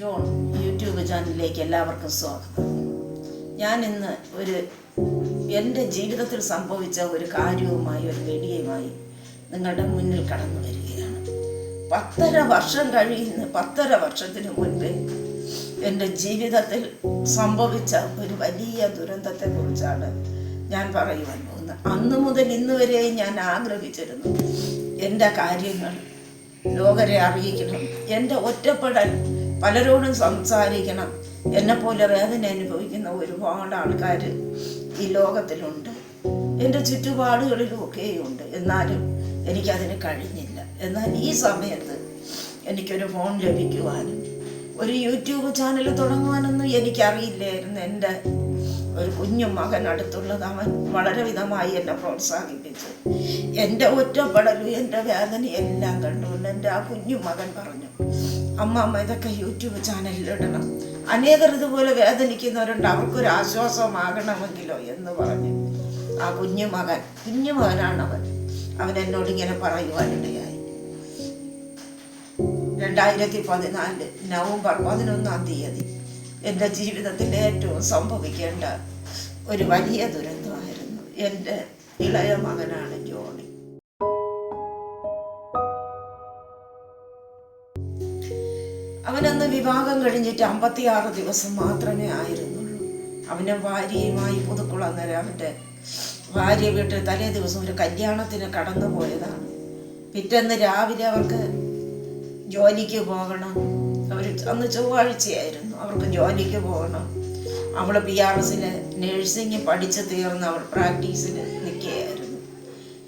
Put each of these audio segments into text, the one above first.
John YouTube ചാനലിലേക്ക് എല്ലാവർക്കും സ്വാഗതം. ഞാൻ ഇന്ന് ഒരു എന്റെ ജീവിതത്തിൽ സംഭവിച്ച ഒരു കാര്യവുമായി ഒരു വെടിയുമായി നിങ്ങളുടെ മുന്നിൽ കടന്നു വരികയാണ്. പത്തര വർഷം കഴിയുന്ന പത്തര വർഷത്തിന് മുൻപ് എന്റെ ജീവിതത്തിൽ സംഭവിച്ച ഒരു വലിയ ദുരന്തത്തെക്കുറിച്ചാണ് ഞാൻ പറയുവാൻ പോകുന്നത്. അന്ന് മുതൽ ഇന്ന് വരെയും ഞാൻ ആഗ്രഹിച്ചിരുന്നു എന്റെ കാര്യങ്ങൾ ലോകരെ അറിയിക്കണം. എന്റെ ഒറ്റപ്പെടൽ പലരോടും സംസാരിക്കണം. എന്നെപ്പോലെ വേദന അനുഭവിക്കുന്ന ഒരുപാട് ആൾക്കാർ ഈ ലോകത്തിലുണ്ട്. എന്റെ ചുറ്റുപാടുകളിലും ഒക്കെയുണ്ട് എന്നാലും എനിക്കതിന് കഴിഞ്ഞില്ല. എന്നാൽ ഈ സമയത്ത് എനിക്കൊരു ഫോൺ ലഭിക്കുവാനും ഒരു യൂട്യൂബ് ചാനൽ തുടങ്ങുവാനൊന്നും എനിക്കറിയില്ലായിരുന്നു എന്റെ ഒരു കുഞ്ഞു മകൻ അടുത്തുള്ളത് അവൻ വളരെ വിധമായി എന്നെ പ്രോത്സാഹിപ്പിച്ചു. എന്റെ ഒറ്റപ്പെടലും എന്റെ വേദനയെല്ലാം കണ്ടുകൊണ്ട് എന്റെ ആ കുഞ്ഞു മകൻ പറഞ്ഞു. അമ്മ അമ്മ ഇതൊക്കെ യൂട്യൂബ് ചാനലിലിടണം അനേകർ ഇതുപോലെ വേദനിക്കുന്നവരുണ്ട്. അവർക്കൊരു ആശ്വാസമാകണമെങ്കിലോ എന്ന് പറഞ്ഞു. ആ കുഞ്ഞു മകൻ കുഞ്ഞു മകനാണ് അവൻ അവൻ എന്നോട് ഇങ്ങനെ പറയുവാനിടയായി. രണ്ടായിരത്തി പതിനാല് നവംബർ പതിനൊന്നാം തീയതി എന്റെ ജീവിതത്തിൽ ഏറ്റവും സംഭവിക്കേണ്ട ഒരു വലിയ ദുരന്തമായിരുന്നു എന്റെ ഇളയ മകനാണ് ജോണി. അവനന്ന് വിവാഹം കഴിഞ്ഞിട്ട് അമ്പത്തിയാറ് ദിവസം മാത്രമേ ആയിരുന്നുള്ളൂ. അവനെ ഭാര്യയുമായി പുതുക്കുളന്നേരം അവന്റെ ഭാര്യ വീട്ടിൽ തലേ ദിവസം ഒരു കല്യാണത്തിന് കടന്നു പോയതാണ് പിറ്റേന്ന് രാവിലെ അവർക്ക് ജോലിക്ക് പോകണം. അവർ അന്ന് ചൊവ്വാഴ്ചയായിരുന്നു അവർക്ക് ജോലിക്ക് പോകണം. അവൾ പി ആർ എസിൽ നേഴ്സിംഗ് പഠിച്ച് തീർന്ന് അവൾ പ്രാക്ടീസിൽ നിൽക്കുകയായിരുന്നു.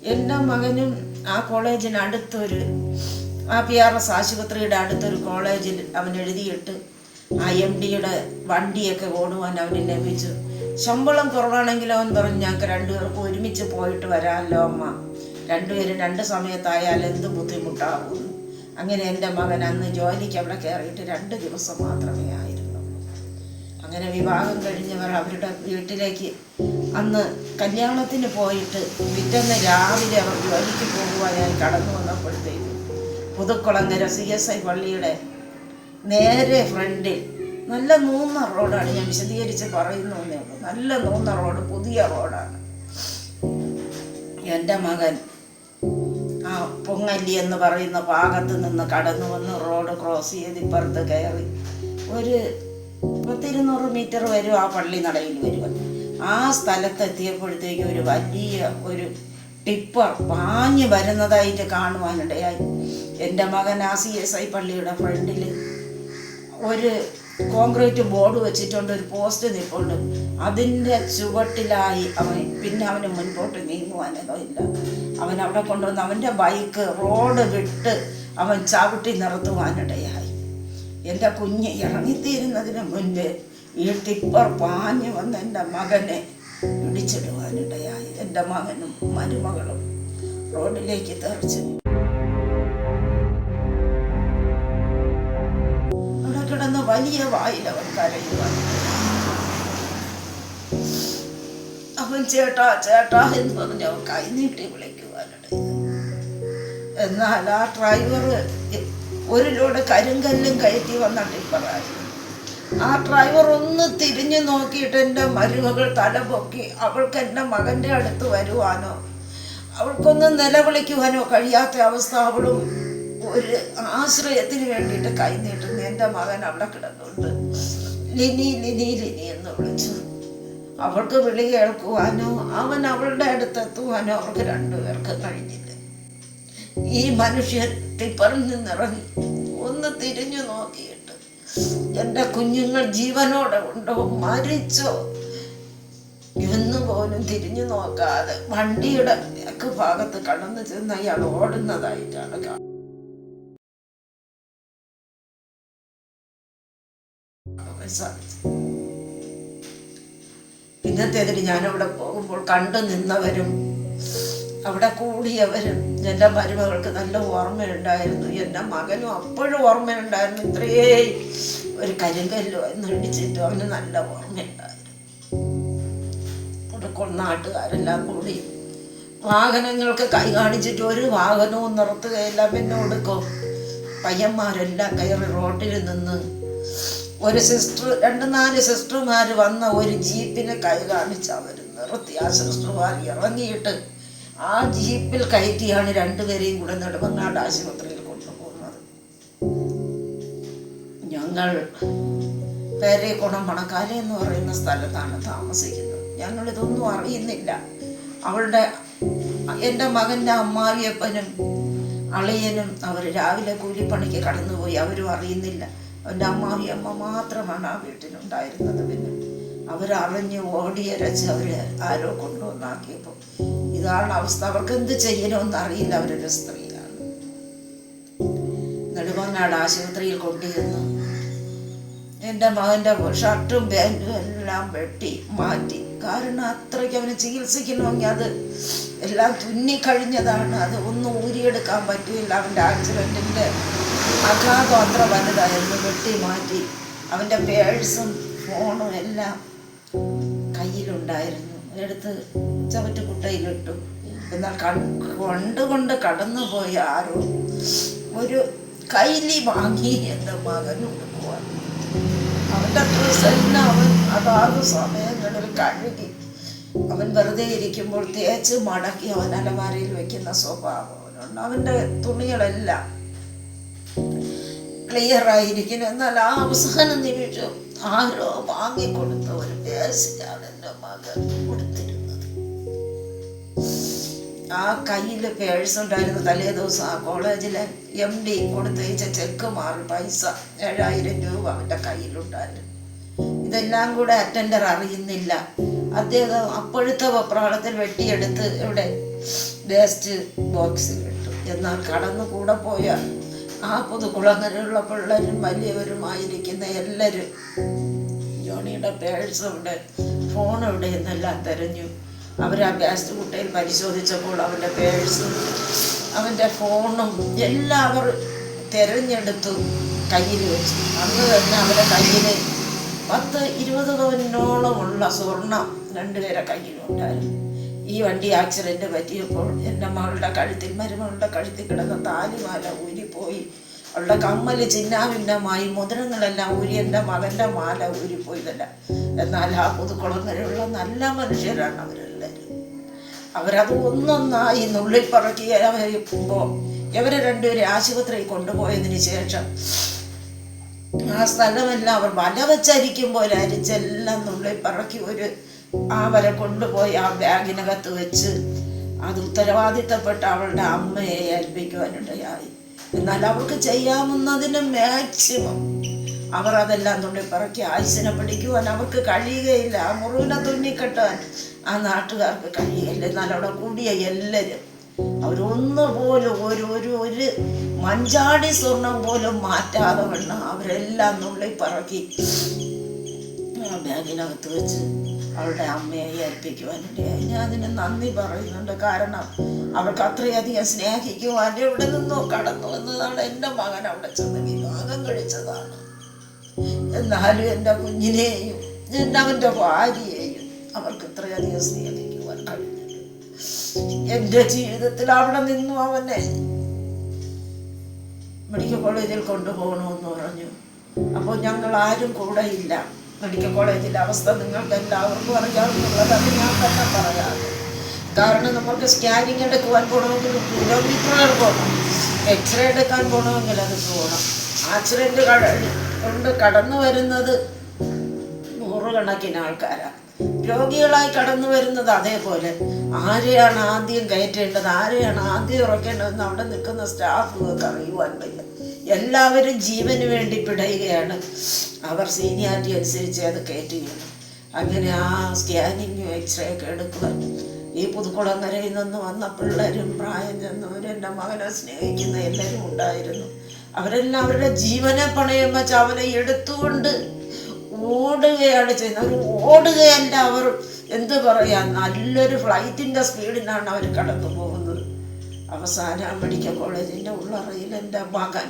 എന്റെ മകനും ആ കോളേജിന് അടുത്തൊരു ആ പി ആർ എസ് ആശുപത്രിയുടെ അടുത്തൊരു കോളേജിൽ അവൻ എഴുതിയിട്ട് ആ എം ഡിയുടെ വണ്ടിയൊക്കെ ഓടുവാൻ അവന് ലഭിച്ചു. ശമ്പളം കുറവാണെങ്കിൽ അവൻ പറഞ്ഞു ഞങ്ങൾക്ക് രണ്ടുപേർക്കും ഒരുമിച്ച് പോയിട്ട് വരാമല്ലോ അമ്മ. രണ്ടുപേരും രണ്ട് സമയത്തായാൽ എന്ത് ബുദ്ധിമുട്ടാകുന്നു അങ്ങനെ എന്റെ മകൻ അന്ന് ജോലിക്ക് അവിടെ കയറിയിട്ട് രണ്ട് ദിവസം മാത്രമേ ആയിരുന്നു. അങ്ങനെ വിവാഹം കഴിഞ്ഞവർ അവരുടെ വീട്ടിലേക്ക് അന്ന് കല്യാണത്തിന് പോയിട്ട് പിറ്റേന്ന് രാവിലെ അവർ ജോലിക്ക് പോകുവാൻ ഞാൻ കടന്നു വന്നപ്പോഴത്തേക്കും പുതുക്കുളങ്ങര സി എസ് ഐ പള്ളിയുടെ നേരെ ഫ്രണ്ടിൽ നല്ല മൂന്ന റോഡാണ് ഞാൻ വിശദീകരിച്ച് പറയുന്നു നല്ല മൂന്ന റോഡ് പുതിയ റോഡാണ്. എന്റെ മകൻ ആ പൊങ്ങല്ലി എന്ന് പറയുന്ന ഭാഗത്ത് നിന്ന് കടന്നു വന്ന് റോഡ് ക്രോസ് ചെയ്ത് ഇപ്പുറത്ത് കയറി. ഒരു പത്തിരുന്നൂറ് മീറ്റർ വരും ആ പള്ളി നടയിൽ വരുക ആ സ്ഥലത്തെത്തിയപ്പോഴത്തേക്ക് ഒരു വലിയ ഒരു ടിപ്പർ വാങ്ങി വരുന്നതായിട്ട് കാണുവാനിടയായി എന്റെ മകൻ ആ സി എസ് ഐ പള്ളിയുടെ ഫ്രണ്ടിൽ ഒരു കോൺക്രീറ്റ് ബോർഡ് വെച്ചിട്ടുണ്ട് ഒരു പോസ്റ്റ് നിൽപ്പുണ്ട് അതിന്റെ ചുവട്ടിലായി അവൻ പിന്നെ അവന് മുൻപോട്ട് നീങ്ങുവാനോ ഇല്ല. അവൻ അവിടെ കൊണ്ടുവന്ന് അവന്റെ ബൈക്ക് റോഡ് വിട്ട് അവൻ ചവിട്ടി നിർത്തുവാനിടയായി. എന്റെ കുഞ്ഞ് ഇറങ്ങിത്തീരുന്നതിന് മുൻപ് ഈ ടിപ്പർ പാഞ്ഞു വന്ന് എന്റെ മകനെ ഇടിച്ചിടുവാനിടയായി എന്റെ മകനും മരുമകളും റോഡിലേക്ക് തെറിച്ചു വലിയ വായിൽ അവൻ കരയുവാൻ. അവൻ ചേട്ടാ ചേട്ടാ എന്ന് പറഞ്ഞ് അവൻ കൈനീട്ടി വിളിക്കുവാനിട. എന്നാൽ ആ ഡ്രൈവർ ഒരു ലോഡ് കരിങ്കല്ലും കയറ്റി വന്ന ടിപ്പറായിരുന്നു ആ ഡ്രൈവർ ഒന്ന് തിരിഞ്ഞു നോക്കിയിട്ട് എന്റെ മരുമകൾ തല പൊക്കി അവൾക്ക് എന്റെ മകന്റെ അടുത്ത് വരുവാനോ അവൾക്കൊന്ന് നിലവിളിക്കുവാനോ കഴിയാത്ത അവസ്ഥ അവളും ഒരു ആശ്രയത്തിന് വേണ്ടിയിട്ട് കൈ നീട്ടുന്നു എന്റെ മകൻ അവിടെ കിടന്നുണ്ട്. ലിനി ലിനി ലിനി എന്ന് വിളിച്ചു. അവൾക്ക് വിളി കേൾക്കുവാനോ അവൻ അവളുടെ അടുത്തെത്തുവാനോ അവർക്ക് രണ്ടുപേർക്ക് കഴിഞ്ഞില്ല. ഈ മനുഷ്യൻ ടിപ്പറിൽ നിന്നിറങ്ങി. ഒന്ന് തിരിഞ്ഞു നോക്കിയിട്ട് എന്റെ കുഞ്ഞുങ്ങൾ ജീവനോടെ ഉണ്ടോ? മരിച്ചോ? എന്ന് പോലും തിരിഞ്ഞു നോക്കാതെ വണ്ടിയുടെ ഭാഗത്ത് കടന്നു ചെന്ന് അയാൾ ഓടുന്നതായിട്ടാണ് കാണുന്നത്. സാധിച്ചത് പിന്നത്തേതിന് ഞാനവിടെ പോകുമ്പോൾ കണ്ടു നിന്നവരും അവിടെ കൂടിയവരും എന്റെ മരുമകൾക്ക് നല്ല ഓർമ്മയുണ്ടായിരുന്നു. എന്റെ മകനും അപ്പോഴും ഓർമ്മയുണ്ടായിരുന്നു. ഇത്രയേ ഒരു കരിങ്കല്ലോ എന്ന് ഇടിച്ചിട്ട് അവന് നല്ല ഓർമ്മയുണ്ടായിരുന്നു. അവിടെ കൊ- നാട്ടുകാരെല്ലാം കൂടി വാഹനങ്ങൾക്ക് കൈ കാണിച്ചിട്ട് ഒരു വാഹനവും നിർത്തുകയില്ല. പിന്നെ കൊടുക്കും പയ്യന്മാരെല്ലാം കയറി റോട്ടിൽ നിന്ന് ഒരു സിസ്റ്റർ രണ്ട് നാല് സിസ്റ്റർമാർ വന്ന ഒരു ജീപ്പിനെ കൈ കാണിച്ച് അവർ നിർത്തി. ആ സിസ്റ്റർമാർ ഇറങ്ങിയിട്ട് ആ ജീപ്പിൽ കയറ്റിയാണ് രണ്ടുപേരെയും കൂടെ നെടുമങ്ങാട് ആശുപത്രിയിൽ കൊണ്ടുപോകുന്നത്. ഞങ്ങൾ പേരേക്കുണം പണക്കാല എന്ന് പറയുന്ന സ്ഥലത്താണ് താമസിക്കുന്നത്. ഞങ്ങൾ ഇതൊന്നും അറിയുന്നില്ല. അവളുടെ എന്റെ മകന്റെ അമ്മാവിയപ്പനും അളിയനും അവർ രാവിലെ കൂലിപ്പണിക്ക് കടന്നുപോയി. അവരും അറിയുന്നില്ല. അവന്റെ അമ്മാവിയമ്മ മാത്രമാണ് ആ വീട്ടിലുണ്ടായിരുന്നത്. പിന്നെ അവരറിഞ്ഞ് ഓടിയരച്ച് അവർ ആരോ കൊണ്ടുവന്നാക്കിയപ്പോൾ ഇതാണ് അവസ്ഥ. അവർക്ക് എന്ത് ചെയ്യണമെന്ന് അറിയില്ല. അവരൊരു സ്ത്രീയാണ്. നെടുമങ്ങാട് ആശുപത്രിയിൽ കൊണ്ടിരുന്നു എന്റെ മകന്റെ ഷർട്ടും പാന്റും എല്ലാം വെട്ടി മാറ്റി. കാരണം അത്രയ്ക്ക് അവന് ചികിത്സിക്കണമെങ്കിൽ അത് എല്ലാം തുന്നിക്കഴിഞ്ഞതാണ്. അത് ഒന്നും ഊരിയെടുക്കാൻ പറ്റില്ല. അവന്റെ ആക്സിഡന്റിന്റെ ആഘാതം അത്ര വലുതായിരുന്നു വെട്ടി മാറ്റി. അവന്റെ പേഴ്സും ഫോണും എല്ലാം കയ്യിലുണ്ടായിരുന്നു. എടുത്ത് ചവറ്റുകുട്ടയിലിട്ടു എന്നാൽ കൊണ്ടുകൊണ്ട് കടന്നുപോയ ആരോ ഒരു കൈലി വാങ്ങി എന്റെ മകൻ പോവാൻ അവന്റെ ഡ്രസ്സെല്ലാം അവൻ അതാത് സമയങ്ങളിൽ കഴുകി. അവൻ വെറുതെ ഇരിക്കുമ്പോൾ തേച്ച് മടക്കി അവൻ അലമാരയിൽ വെക്കുന്ന സ്വഭാവം അവനുണ്ട്. അവന്റെ തുണികളെല്ലാം ക്ലിയർ ആയിരിക്കുന്നു. എന്നാൽ ആ അവസാന നിമിഷം ആരോ വാങ്ങിക്കൊടുത്ത ഒരു പേഴ്സിലാണ് എന്റെ മകൻ കൊടുത്തിരുന്നത്. ആ കയ്യിൽ പേഴ്സ് ഉണ്ടായിരുന്ന തലേ ദിവസം ആ കോളേജിലെ എം ഡി കൊടുത്തയച്ച ചെക്ക് മാറി പൈസ ഏഴായിരം രൂപ അവന്റെ കയ്യിലുണ്ടായിരുന്നു. ഇതെല്ലാം കൂടെ അറ്റൻഡർ അറിയുന്നില്ല. അദ്ദേഹം അപ്പോഴത്തെ വെപ്രാളത്തിൽ വെട്ടിയെടുത്ത് ഇവിടെ വേസ്റ്റ് ബോക്സിൽ ഇട്ടു. എന്നാൽ കടന്നു കൂടെ പോയ ആ പുതുകുളങ്ങരുള്ള പിള്ളേരും വലിയവരുമായിരിക്കുന്ന എല്ലാവരും ജോണിയുടെ പേഴ്സ് ഇവിടെ ഫോൺ ഇവിടെ എന്നെല്ലാം തിരഞ്ഞു. അവർ ആ ഗ്യാസ് കുട്ടയിൽ പരിശോധിച്ചപ്പോൾ അവന്റെ പേഴ്സും അവന്റെ ഫോണും എല്ലാം അവർ തിരഞ്ഞെടുത്തു കയ്യിൽ വെച്ചു. അന്ന് തന്നെ അവരുടെ കയ്യിൽ പത്ത് ഇരുപത് പവനോളമുള്ള സ്വർണം രണ്ടുപേരെ കയ്യിലുണ്ടായിരുന്നു. ഈ വണ്ടി ആക്സിഡന്റ് പറ്റിയപ്പോൾ എന്റെ മകളുടെ കഴുത്തിൽ മരുമകളുടെ കഴുത്തിൽ കിടന്ന താലിമാല ഊരിപ്പോയി. അവളുടെ കമ്മൽ ചിന്നാഭിന്നമായി മുദ്രങ്ങളെല്ലാം ഊരി എന്റെ മകന്റെ മാല ഊരിപ്പോയതല്ല. എന്നാൽ ആ പുതുക്കുളങ്ങരുള്ള നല്ല മനുഷ്യരാണ് അവരെല്ലാവരും അവരത് ഒന്നൊന്നായി നുള്ളിപ്പറക്കി അവരിപ്പോൾ ഇവരെ രണ്ടുപേരെ ആശുപത്രിയിൽ കൊണ്ടുപോയതിന് ശേഷം ആ സ്ഥലമെല്ലാം അവർ വല വെച്ചരിക്കും പോലെ അരിച്ചെല്ലാം നുള്ളി പറക്കി ഒരു ആ വര കൊണ്ടുപോയി ആ ബാഗിനകത്ത് വെച്ച് അത് ഉത്തരവാദിത്തപ്പെട്ട അവളുടെ അമ്മയെ ഏൽപ്പിക്കുവാനിടയായി എന്നാൽ അവൾക്ക് ചെയ്യാവുന്നതിന് മാക്സിമം അവർ അതെല്ലാം പറക്കി ആയുസിനെ പിടിക്കുവാൻ അവർക്ക് കഴിയുകയില്ല. ആ മുറിവിനെ തുന്നിക്കെട്ടാൻ ആ നാട്ടുകാർക്ക് കഴിയുകയില്ല. എന്നാൽ അവിടെ കൂടിയ എല്ലാവരും അവരൊന്നുപോലും ഒരു ഒരു ഒരു മഞ്ചാടി സ്വർണം പോലും മാറ്റാതെ വണ്ണം അവരെല്ലാം നുള്ളി പറക്കി ആ ബാഗിനകത്ത് വെച്ച് അവളുടെ അമ്മയെ ഏൽപ്പിക്കുവാനുണ്ട് ഞാൻ അതിന് നന്ദി പറയുന്നുണ്ട്. കാരണം അവൾക്ക് അത്രയധികം സ്നേഹിക്കുവാൻ ഇവിടെ നിന്നോ കടന്നു എന്നതാണ് എന്റെ മകൻ അവിടെ ചെന്ന് വിവാഹം കഴിച്ചതാണ്. എന്നാലും എന്റെ കുഞ്ഞിനെയും എന്റെ അവന്റെ ഭാര്യയെയും അവർക്ക് ഇത്രയധികം സ്നേഹിക്കുവാൻ കഴിഞ്ഞിട്ടുണ്ട് എന്റെ ജീവിതത്തിൽ അവിടെ നിന്നു അവനെ മെഡിക്കൽ കോളേജിൽ കൊണ്ടുപോകണമെന്ന് പറഞ്ഞു. അപ്പോൾ ഞങ്ങൾ ആരും കൂടെ ഇല്ല. മെഡിക്കൽ കോളേജിലെ അവസ്ഥ നിങ്ങൾക്ക് എല്ലാവർക്കും അറിയാവുന്നുള്ളതാണ് ഞാൻ തന്നെ പറയാം. കാരണം നമുക്ക് സ്കാനിങ് എടുക്കുവാൻ പോകണമെങ്കിൽ കിലോമീറ്ററുകൾ പോകണം എക്സ്റേ എടുക്കാൻ പോകണമെങ്കിൽ അത് പോകണം ആക്സിഡന്റ് കൊണ്ട് കടന്നു വരുന്നത് നൂറുകണക്കിന് ആൾക്കാരാണ്. രോഗികളായി കടന്നു വരുന്നത് അതേപോലെ. ആരെയാണ് ആദ്യം കയറ്റേണ്ടത്? ആരെയാണ് ആദ്യം ഇറക്കേണ്ടതെന്ന് അവിടെ നിൽക്കുന്ന സ്റ്റാഫുകൾക്ക് അറിയുവാൻ വയ്യ. എല്ലാവരും ജീവന് വേണ്ടി പിടയുകയാണ്. അവർ സീനിയാരിറ്റി അനുസരിച്ച് അത് കയറ്റുകയാണ് അങ്ങനെ ആ സ്കാനിങ്ങും എക്സ്റേ ഒക്കെ എടുക്കുക ഈ പുതുക്കുളങ്ങരയിൽ നിന്ന് വന്ന പിള്ളേരും പ്രായം ചെന്നവരും എന്റെ മകനെ സ്നേഹിക്കുന്ന എല്ലാവരും ഉണ്ടായിരുന്നു. അവരെല്ലാം അവരുടെ ജീവനെ പണയം വെച്ച് അവനെ എടുത്തുകൊണ്ട് ഓടുകയാണ് ചെയ്യുന്നത്. അവർ ഓടുകയല്ല അവർ എന്ത് പറയാ നല്ലൊരു ഫ്ലൈറ്റിന്റെ സ്പീഡിനാണ് അവർ കടന്നു പോകുന്നത് അവസാനം മെഡിക്കൽ കോളേജിന്റെ ഉള്ളറയിൽ എന്റെ മകൻ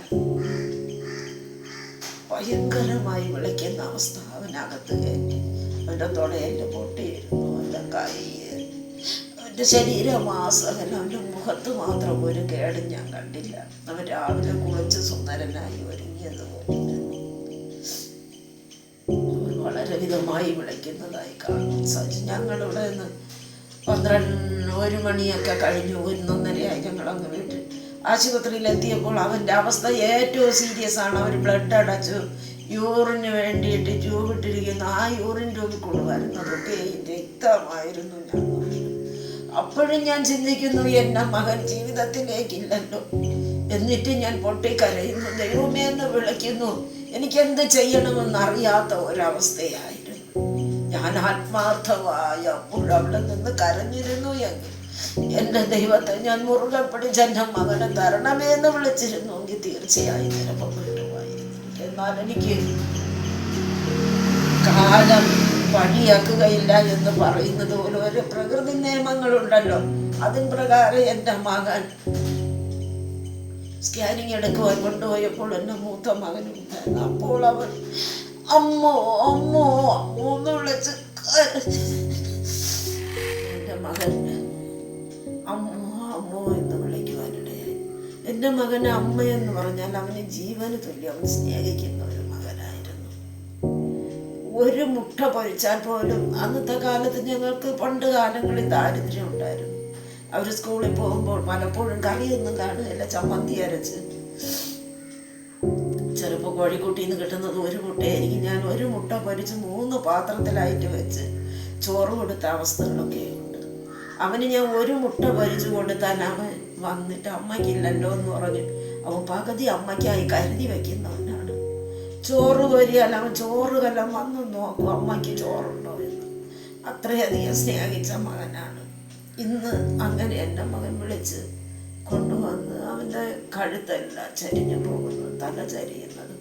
ഭയങ്കരമായി വിളിക്കുന്ന അവസ്ഥ. അവനകത്ത് കയറ്റി. അവന്റെ തുടയെല്ലാം പൊട്ടിയിരുന്നു അവന്റെ കൈ. അവന്റെ ശരീരമാസകലം. അവന്റെ മുഖത്ത് മാത്രം ഒരു കേടും ഞാൻ കണ്ടില്ല. അവൻ രാവിലെ കുളിച്ച് സുന്ദരനായി ഒരുങ്ങിയതുപോലെ വളരെ വിധമായി വിളിക്കുന്നതായി കാണാൻ സാധിച്ചു. ഞങ്ങളിവിടെ നിന്ന് പന്ത്രണ്ട് ഒരു മണിയൊക്കെ കഴിഞ്ഞു. ഒന്നൊന്നരയായി ഞങ്ങളങ്ങ് വീട്ടിൽ. ആശുപത്രിയിൽ എത്തിയപ്പോൾ അവന്റെ അവസ്ഥ ഏറ്റവും സീരിയസ് ആണ്. അവർ ബ്ലഡ് അടച്ചു യൂറിന് വേണ്ടിയിട്ട് ചൂവിട്ടിരിക്കുന്നു ആ യൂറിൻ ട്യൂബിൽ ഈ രക്തമായിരുന്നു ഞാൻ അപ്പോഴും ഞാൻ ചിന്തിക്കുന്നു എന്റെ മകൻ ജീവിതത്തിലേക്കില്ലല്ലോ. എന്നിട്ട് ഞാൻ പൊട്ടിക്കരയുന്നു. ദൈവമേ എന്ന് വിളിക്കുന്നു. എനിക്ക് എന്ത് ചെയ്യണമെന്ന് അറിയാത്ത ഒരവസ്ഥയായിരുന്നു ഞാൻ ആത്മാർത്ഥമായ അവിടെ നിന്ന് കരഞ്ഞിരുന്നു എങ്കിൽ എന്റെ ദൈവത്തെ ഞാൻ മുറുകെ പിടിച്ച് എന്റെ മകനെ തരണമേ എന്ന് വിളിച്ചിരുന്നുവെങ്കിൽ തീർച്ചയായും ചിലപ്പോൾ കിട്ടുമായിരുന്നു എന്നാൽ എനിക്ക് കാലം പണിയാക്കുകയില്ല എന്ന് പറയുന്നത് പോലെ ഒരു പ്രകൃതി നിയമങ്ങളുണ്ടല്ലോ. അതിൻ പ്രകാരം എന്റെ മകൻ സ്കാനിങ് എടുക്കുവാൻ കൊണ്ടുപോയപ്പോൾ എന്റെ മൂത്ത മകനുണ്ടായിരുന്നു അപ്പോൾ അവൻ അമ്മോ അമ്മോ അമ്മോ എന്ന് വിളിച്ച് എന്റെ മകൻ അമ്മോ അമ്മോ എന്ന് വിളിക്കുവാനിടയായി എന്റെ മകന് അമ്മയെന്ന് പറഞ്ഞാൽ അവന് ജീവന് തുല്യം. അവൻ സ്നേഹിക്കുന്ന ഒരു മകനായിരുന്നു. ഒരു മുട്ട പൊരിച്ചാൽ പോലും അന്നത്തെ കാലത്ത് ഞങ്ങൾക്ക് പണ്ട് കാലങ്ങളിൽ ദാരിദ്ര്യം ഉണ്ടായിരുന്നു. അവർ സ്കൂളിൽ പോകുമ്പോൾ പലപ്പോഴും കറിയൊന്നും കാണുകയില്ല. ചമ്മന്തി അരച്ച് ചിലപ്പോൾ കോഴിക്കുട്ടിയിൽ നിന്ന് കിട്ടുന്നത് ഒരു മുട്ടയായിരിക്കും. ഞാൻ ഒരു മുട്ട പൊരിച്ച് മൂന്ന് പാത്രത്തിലായിട്ട് വെച്ച് ചോറ് കൊടുത്ത അവസ്ഥകളൊക്കെ ഉണ്ട്. അവന് ഞാൻ ഒരു മുട്ട പൊരിച്ച് കൊടുത്താൽ അവൻ വന്നിട്ട് അമ്മയ്ക്കില്ലല്ലോ എന്ന് പറഞ്ഞ് അവൻ പകുതി അമ്മയ്ക്കായി കരുതി വയ്ക്കുന്നവനാണ് ചോറ് കോരിയാൽ അവൻ ചോറ് കല്ലം വന്ന് നോക്കും അമ്മയ്ക്ക് ചോറുണ്ടോ എന്ന്. അത്രയധികം സ്നേഹിച്ച മകനാണ്. ഇന്ന് അങ്ങനെ എന്റെ മകൻ വിളിച്ച് കൊണ്ടുവന്ന് അവന്റെ കഴുത്തെല്ലാം ചരിഞ്ഞു പോകുന്നു തല ചരിയുന്നത്.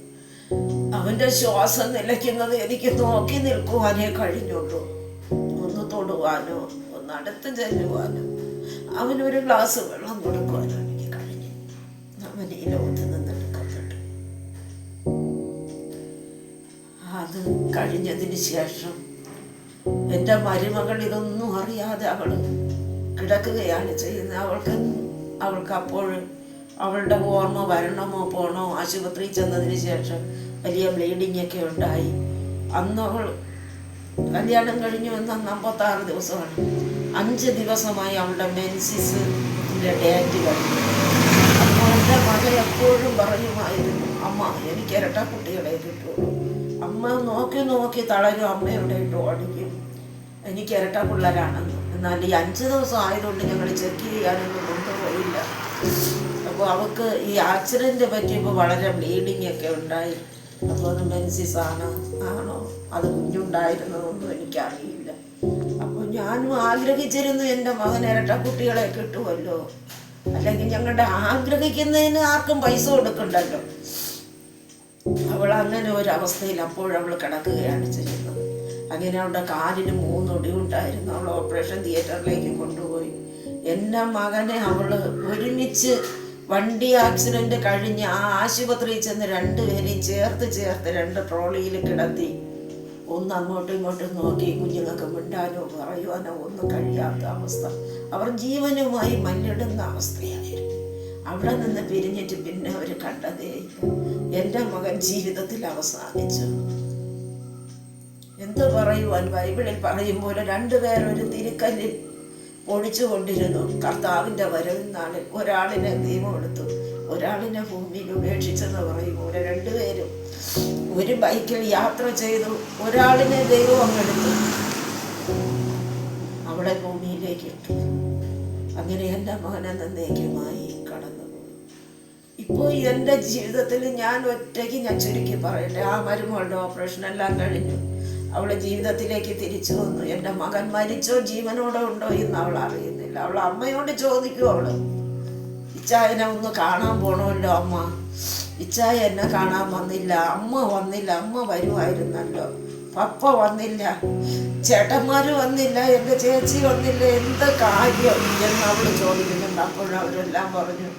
അവന്റെ ശ്വാസം നിലയ്ക്കുന്നത് എനിക്ക് നോക്കി നിൽക്കുവാനേ കഴിഞ്ഞുള്ളൂ. ഒന്ന് തൊടുവാനോ ഒന്ന് അടുത്ത് ചെല്ലുവാനോ. അവനൊരു ഗ്ലാസ് വെള്ളം കൊടുക്കുവാനോ എനിക്ക് കഴിഞ്ഞു. അവൻ ഈ ലോകത്ത് നിന്നെടുക്കപ്പെട്ടു അത് കഴിഞ്ഞതിന് ശേഷം എന്റെ മരുമകൾ ഇതൊന്നും അറിയാതെ അവൾ കിടക്കുകയാണ് ചെയ്യുന്നത്. അവൾക്ക് അവൾക്ക് അപ്പോൾ അവളുടെ ഓർമ്മ വരണമോ പോണോ? ആശുപത്രിയിൽ ചെന്നതിന് ശേഷം വലിയ ബ്ലീഡിംഗ് ഒക്കെ ഉണ്ടായി. അന്ന് അവൾ കല്യാണം കഴിഞ്ഞു എന്ന അമ്പത്താറ് ദിവസമാണ്. അഞ്ച് ദിവസമായി അവളുടെ മെൻസിസ് ഡേറ്റ് കഴിഞ്ഞു. അപ്പോൾ എന്റെ മകൻ എപ്പോഴും പറയുമായിരുന്നു അമ്മ എനിക്ക് ഇരട്ട കുട്ടികളെ കിട്ടുള്ളൂ അമ്മ നോക്കി നോക്കി തളരും. അമ്മയുടെ ഇട്ട് ഓടിക്കും? എനിക്ക് ഇരട്ട പിള്ളേരാണെന്ന്. എന്നാൽ ഈ അഞ്ച് ദിവസം ആയതുകൊണ്ട് ഞങ്ങൾ ചെക്ക് ചെയ്യാനൊന്നും കൊണ്ടുപോയില്ല. അപ്പോൾ അവൾക്ക് ഈ ആക്സിഡന്റ് പറ്റിയപ്പോൾ വളരെ ബ്ലീഡിങ് ഒക്കെ ഉണ്ടായി. അപ്പോൾ മെൻസിസ് ആണ് ആണോ? അത് കുഞ്ഞുണ്ടായിരുന്നതൊന്നും എനിക്കറിയില്ല. അപ്പോൾ ഞാനും ആഗ്രഹിച്ചിരുന്നു എന്റെ മകൻ ഇരട്ട കുട്ടികളെ കിട്ടുമല്ലോ. അല്ലെങ്കിൽ ഞങ്ങളുടെ ആഗ്രഹിക്കുന്നതിന് ആർക്കും പൈസ കൊടുക്കണ്ടല്ലോ. അവൾ അങ്ങനെ ഒരു അവസ്ഥയിൽ അപ്പോൾ അവൾ കിടക്കുകയാണ് ചെയ്യുന്നത്. അങ്ങനെ അവളുടെ കാലിന് മൂന്നൊടിവുണ്ടായിരുന്നു അവൾ ഓപ്പറേഷൻ തിയേറ്ററിലേക്ക് കൊണ്ടുപോയി. എന്റെ മകനെ അവൾ ഒരുമിച്ച് വണ്ടി ആക്സിഡന്റ് കഴിഞ്ഞ് ആ ആശുപത്രിയിൽ ചെന്ന് രണ്ടുപേരെയും ചേർത്ത് ചേർത്ത് രണ്ട് ട്രോളിയിൽ കിടത്തി. ഒന്ന് അങ്ങോട്ടും ഇങ്ങോട്ടും നോക്കി കുഞ്ഞുങ്ങൾക്ക് മിണ്ടാനോ പറയുവാനോ ഒന്നും കഴിയാത്ത അവസ്ഥ. അവർ ജീവനുമായി മല്ലിടുന്ന അവസ്ഥയായിരുന്നു അവിടെ നിന്ന് പിരിഞ്ഞിട്ട് പിന്നെ അവർ കണ്ടതേ. എന്റെ മകൻ ജീവിതത്തിൽ അവസാനിച്ചു. എന്ത് പറയുവാൻ ബൈബിളിൽ പറയും പോലെ രണ്ടുപേർ ഒരു തിരുക്കല്ലിൽ പൊടിച്ചു കൊണ്ടിരുന്നു കർത്താവിന്റെ വരവിൽ നാളിൽ ഒരാളിനെ ദൈവം എടുത്തു. ഒരാളിനെ ഭൂമിയിൽ ഉപേക്ഷിച്ചെന്ന് പറയും പോലെ രണ്ടുപേരും ഒരു ബൈക്കിൽ യാത്ര ചെയ്തു. ഒരാളിനെ ദൈവം അങ്ങെടുത്തു അവിടെ ഭൂമിയിലേക്ക് ഇട്ടു. അങ്ങനെ എന്റെ മകനെ നന്നേക്കുമായി കടന്നുപോയി ഇപ്പോൾ എന്റെ ജീവിതത്തിൽ ഞാൻ ഒറ്റയ്ക്ക് ഞാൻ ചുരുക്കി പറയട്ടെ. ആ മരുമകളുടെ ഓപ്പറേഷൻ എല്ലാം കഴിഞ്ഞു. അവളെ ജീവിതത്തിലേക്ക് തിരിച്ചു വന്നു. എന്റെ മകൻ മരിച്ചോ ജീവനോടെ ഉണ്ടോ എന്ന് അവൾ അറിയുന്നില്ല. അവൾ അമ്മയോട് ചോദിക്കും അവൾ ഇച്ചായനെ ഒന്ന് കാണാൻ പോണമല്ലോ അമ്മ. ഇച്ചായ എന്നെ കാണാൻ വന്നില്ല. അമ്മ വന്നില്ല. അമ്മ വരുമായിരുന്നല്ലോ. പപ്പ വന്നില്ല. ചേട്ടന്മാര് വന്നില്ല. എന്റെ ചേച്ചി വന്നില്ല. എന്ത് കാര്യം എന്ന് അവൾ ചോദിക്കുന്നുണ്ട്. അപ്പോഴവരെല്ലാം പറഞ്ഞു.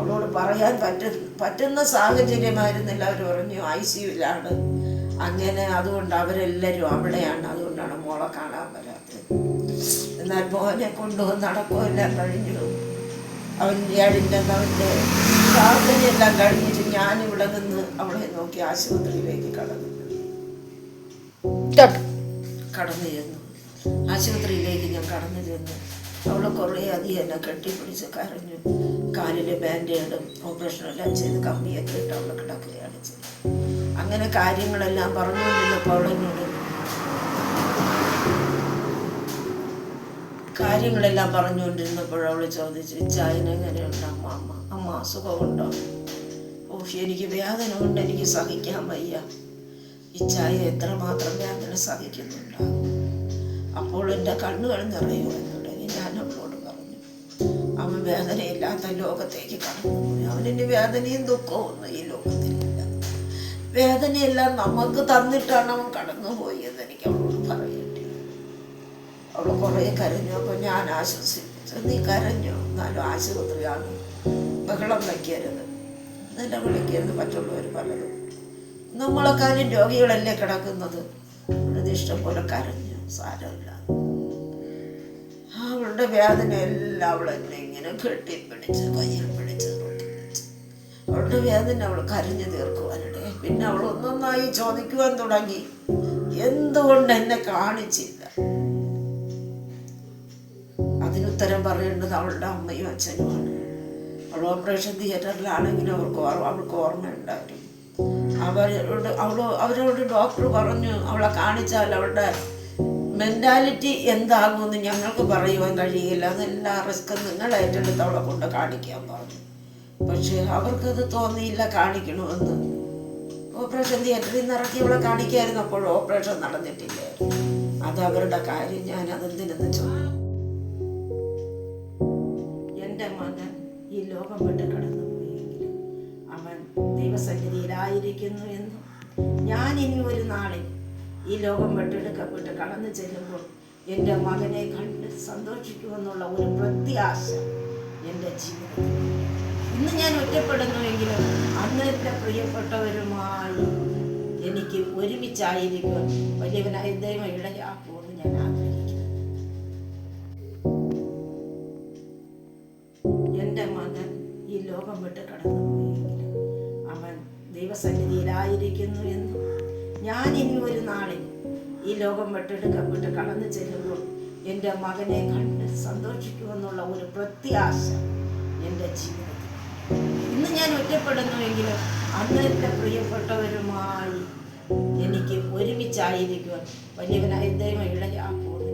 അവളോട് പറയാൻ പറ്റ പറ്റുന്ന സാഹചര്യമായിരുന്നില്ല. അവർ പറഞ്ഞു ഐ സിയുലാണ് അങ്ങനെ അതുകൊണ്ട് അവരെല്ലാവരും അവിടെയാണ്. അതുകൊണ്ടാണ് മോളെ കാണാൻ വരാത്തത്. എന്നാൽ മോനെ കൊണ്ടുവന്ന് നടക്കുമെല്ലാം കഴിഞ്ഞു. അവൻ ഏഴിന്റെ അവന്റെ പ്രാർത്ഥനയെല്ലാം കഴിഞ്ഞിട്ട് ഞാനിവിടെ നിന്ന് അവളെ നോക്കി ആശുപത്രിയിലേക്ക് കടന്നു. കടന്നു ചെന്നു. ആശുപത്രിയിലേക്ക് ഞാൻ കടന്നു ചെന്നു. അവൾ കുറേ അധികം എന്നെ കെട്ടിപ്പിടിച്ച് കരഞ്ഞു കാലിലെ ബാൻഡേഡും ഓപ്പറേഷനും എല്ലാം ചെയ്ത് കമ്പിയൊക്കെ ഇട്ട് അവളെ കിടക്കുകയാണ് ചെയ്തത്. അങ്ങനെ കാര്യങ്ങളെല്ലാം പറഞ്ഞുകൊണ്ടിരുന്നപ്പോൾ അവളെന്നോട് കാര്യങ്ങളെല്ലാം പറഞ്ഞുകൊണ്ടിരുന്നപ്പോൾ അവൾ ചോദിച്ചു ചായന എങ്ങനെയുണ്ട് അമ്മ? അമ്മ അമ്മ അസുഖമുണ്ടോ? ഓ എനിക്ക് വേദന കൊണ്ട് എനിക്ക് സഹിക്കാൻ വയ്യ. ഈ ചായ എത്ര എത്രമാത്രം വേദന സഹിക്കുന്നുണ്ടോ? അപ്പോൾ എന്റെ കണ്ണുകൾ നിറയുവാൻ വേദനയില്ലാത്ത ലോകത്തേക്ക് കടന്നുപോയി. അവനിന് വേദനയും ദുഃഖവും ഒന്നും ഈ ലോകത്തിലില്ല. വേദനയെല്ലാം നമുക്ക് തന്നിട്ടാണ് അവൻ കടന്നുപോയത് എനിക്ക് അവളോട് പറയേണ്ടി അവൾ കുറേ കരഞ്ഞു. അപ്പോൾ ഞാൻ ആശ്വസിപ്പിച്ചു നീ കരഞ്ഞു? എന്നാലും ആശുപത്രിയാണ് ബഹളം വയ്ക്കരുത്. നിന്നെ വിളിക്കരുത്. മറ്റുള്ളവർ പലതും നമ്മളെക്കാളും രോഗികളല്ലേ കിടക്കുന്നത്? ഇഷ്ടം പോലെ കരഞ്ഞു. സാരമില്ല. അവളുടെ വേദനയെല്ലാം അവൾ എന്നെ ഇങ്ങനെ കെട്ടിപ്പിടിച്ച് കയ്യിൽ പിടിച്ച് അവളുടെ വേദന അവൾ കരഞ്ഞു തീർക്കുവാനിടെ പിന്നെ അവൾ ഒന്നൊന്നായി ചോദിക്കുവാൻ തുടങ്ങി. എന്തുകൊണ്ട് എന്നെ കാണിച്ചില്ല? അതിനുത്തരം പറയേണ്ടത് അവളുടെ അമ്മയും അച്ഛനുമാണ്. അവൾ ഓപ്പറേഷൻ തിയേറ്ററിലാണെങ്കിലും അവർക്ക് അവൾക്ക് ഓർമ്മയുണ്ടായിരുന്നു അവരോട് അവൾ അവരോട് ഡോക്ടർ പറഞ്ഞു അവളെ കാണിച്ചാൽ അവളുടെ മെന്റാലിറ്റി എന്താകുമെന്ന് ഞങ്ങൾക്ക് പറയുവാൻ കഴിയില്ല. അതെല്ലാം റിസ്ക് നിങ്ങൾ ഏറ്റെടുത്ത് അവളെ കൊണ്ട് കാണിക്കാൻ പറഞ്ഞു. പക്ഷെ അവർക്കത് തോന്നിയില്ല കാണിക്കണമെന്ന്. ഓപ്പറേഷൻ തിയേറ്ററിൽ നിന്ന് ഇറക്കി അവളെ കാണിക്കായിരുന്നു. അപ്പോൾ ഓപ്പറേഷൻ നടന്നിട്ടില്ല? അത് അവരുടെ കാര്യം. ഞാൻ അതെന്തിനെന്ന് ചോദിച്ചു എന്റെ മകൻ ഈ ലോകം വിട്ട് കടന്നു പോയെങ്കിലും അവൻ ദൈവസന്നിധിയിലായിരിക്കുന്നു എന്നും. ഞാൻ ഇനി ഒരു നാളിൽ ഈ ലോകം വിട്ട് കടന്നു ചെല്ലുമ്പോൾ എന്റെ മകനെ കണ്ട് സന്തോഷിക്കുമെന്നുള്ള ഒരു പ്രത്യാശ എന്റെ ജീവിതത്തിൽ. ഇന്ന് ഞാൻ ഒറ്റപ്പെടുന്നുവെങ്കിലും അന്ന് എന്റെ പ്രിയപ്പെട്ടവരുമായി എനിക്ക് ഒരുമിച്ചായിരിക്കും വലിയവനായ ദൈവം ഇടയാക്കുമെന്ന് ഞാൻ ആഗ്രഹിക്കുന്നു. എന്റെ മകൻ ഈ ലോകം വിട്ട് കടന്നുപോയെങ്കിലും അവൻ ദൈവസന്നിധിയിലായിരിക്കുന്നു എന്നും ഞാൻ ഇനി ഒരു നാളിൽ ഈ ലോകം വിട്ടെടുക്കപ്പെട്ട് കടന്നു ചെല്ലുമ്പോൾ എന്റെ മകനെ കണ്ട് സന്തോഷിക്കുമെന്നുള്ള ഒരു പ്രത്യാശ എന്റെ ജീവിതത്തിൽ. ഇന്ന് ഞാൻ ഒറ്റപ്പെടുന്നുവെങ്കിലും അന്ന് എന്റെ പ്രിയപ്പെട്ടവരുമായി എനിക്ക് ഒരുമിച്ചായിരിക്കുവാൻ വലിയവനായ ദൈവം ഇടയാക്കുമെന്ന്